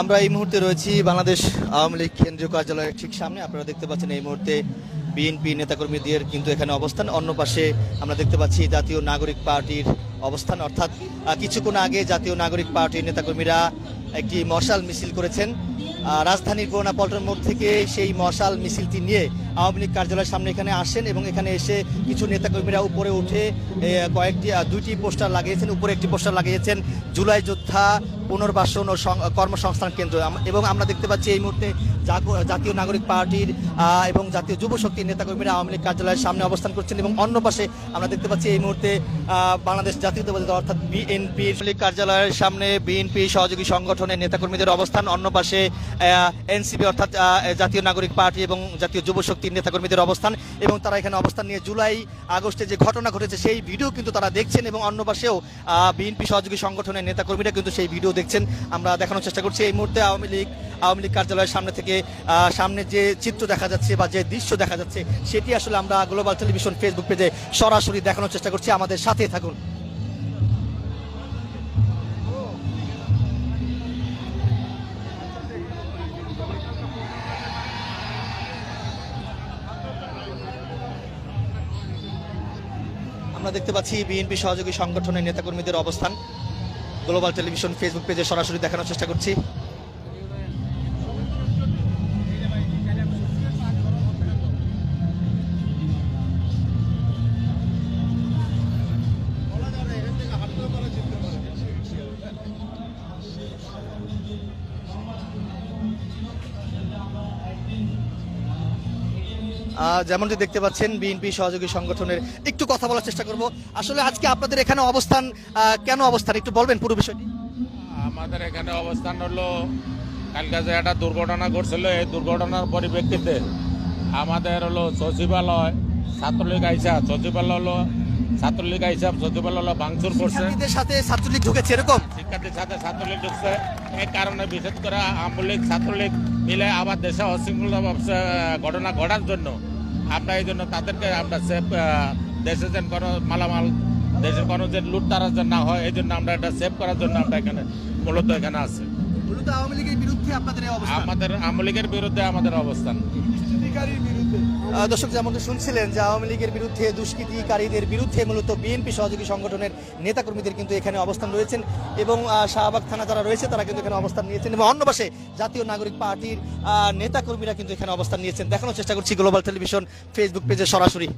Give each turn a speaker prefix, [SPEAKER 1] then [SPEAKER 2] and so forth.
[SPEAKER 1] আমরা এই মুহূর্তে রয়েছি বাংলাদেশ আওয়ামী লীগ কেন্দ্রীয় কার্যালয়ের ঠিক সামনে। আপনারা দেখতে পাচ্ছেন এই মুহূর্তে বিএনপি নেতাকর্মীদের কিন্তু এখানে অবস্থান। অন্য পাশে আমরা দেখতে পাচ্ছি জাতীয় নাগরিক পার্টির অবস্থান, অর্থাৎ কিছুক্ষণ আগে জাতীয় নাগরিক পার্টির নেতাকর্মীরা একটি মশাল মিছিল করেছেন। রাজধানীর করোনা পল্টন মোড় থেকে সেই মশাল মিছিলটি নিয়ে আওয়ামী লীগ কার্যালয়ের সামনে এখানে আসেন এবং এখানে এসে কিছু নেতাকর্মীরা উপরে উঠে কয়েকটি দুইটি পোস্টার লাগিয়েছেন, উপরে একটি পোস্টার লাগিয়েছেন জুলাই যোদ্ধা পুনর্বাসন ও কর্মসংস্থান কেন্দ্র। এবং আমরা দেখতে পাচ্ছি এই মুহূর্তে জাতীয় নাগরিক পার্টির এবং জাতীয় যুব শক্তির নেতাকর্মীরা আওয়ামী লীগ কার্যালয়ের সামনে অবস্থান করছেন এবং অন্য পাশে আমরা দেখতে পাচ্ছি এই মুহূর্তে বাংলাদেশ জাতীয়তাবাদী দল অর্থাৎ বিএনপির কার্যালয়ের সামনে বিএনপি সহযোগী সংগঠনের নেতাকর্মীদের অবস্থান, অন্য পাশে এনসিপি অর্থাৎ জাতীয় নাগরিক পার্টি এবং জাতীয় যুব শক্তির নেতাকর্মীদের অবস্থান এবং তারা এখানে অবস্থান নিয়ে জুলাই আগস্টে যে ঘটনা ঘটেছে সেই ভিডিও কিন্তু তারা দেখছেন এবং অন্য পাশেও বিএনপি সহযোগী সংগঠনের নেতাকর্মীরা কিন্তু সেই ভিডিও দেখছেন। আমরা দেখানোর চেষ্টা করছি এই মুহূর্তে আওয়ামী লীগ আওয়ামী লীগ কার্যালয়ের সামনে থেকে সামনে যে চিত্র দেখা যাচ্ছে বা যে দৃশ্য দেখা যাচ্ছে সেটি আসলে আমরা গ্লোবাল টেলিভিশন ফেসবুক পেজে সরাসরি দেখানোর চেষ্টা করছি। আমাদের সাথে থাকুন। আমরা দেখতে পাচ্ছি বিএনপি সহযোগী সংগঠনের নেতাকর্মীদের অবস্থান। গ্লোবাল টেলিভিশন ফেসবুক পেজে সরাসরি দেখানোর চেষ্টা করছি। যেমনটি দেখতে পাচ্ছেন, বিএনপি সহযোগী সংগঠনের একটু কথা বলার চেষ্টা করব। আসলে আজকে আপনাদের এখানে অবস্থান কেন অবস্থান? একটু বলবেন পুরো বিষয়টি।
[SPEAKER 2] আমাদের এখানে অবস্থান হলো, কালকে যে একটা দুর্ঘটনা ঘটছিল, এই দুর্ঘটনার পরিপ্রেক্ষিতে আমাদের হলো সচিবালয় ছাত্রলীগ আইসা, সচিবালয় হলো ছাত্রলীগ আইসা সচিবালয় ভাঙচুর করছে।
[SPEAKER 1] সাথে ছাত্রলীগ ঢুকেছে এরকম?
[SPEAKER 2] শিক্ষার্থীর সাথে ছাত্রলীগ ঢুকছে। এই কারণে বিশেষ করে আওয়ামী লীগ ছাত্রলীগ মিলে আবার দেশে অশৃঙ্খলা ঘটনা ঘটার জন্য আমরা এই জন্য তাদেরকে আমরা সেফ দেশে যেন কোনো মালামাল দেশের কোনো যে লুটতারা যেন না হয় এই জন্য আমরা এটা সেভ করার জন্য আমরা এখানে মূলত এখানে আছি। আমাদের আওয়ামী লীগের বিরুদ্ধে আমাদের অবস্থান।
[SPEAKER 1] দর্শক যেমনটি শুনছিলেন যে আওয়ামী লীগের বিরুদ্ধে দুষ্কৃতিকারীদের বিরুদ্ধে মূলত বিএনপি সহযোগী সংগঠনের নেতাকর্মীদের কিন্তু এখানে অবস্থান রয়েছেন এবং শাহবাগ থানা যারা রয়েছে তারা কিন্তু এখানে অবস্থান নিয়েছেন এবং অন্য পাশে জাতীয় নাগরিক পার্টির নেতাকর্মীরা কিন্তু এখানে অবস্থান নিয়েছেন। দেখানোর চেষ্টা করছি গ্লোবাল টেলিভিশন ফেসবুক পেজে সরাসরি।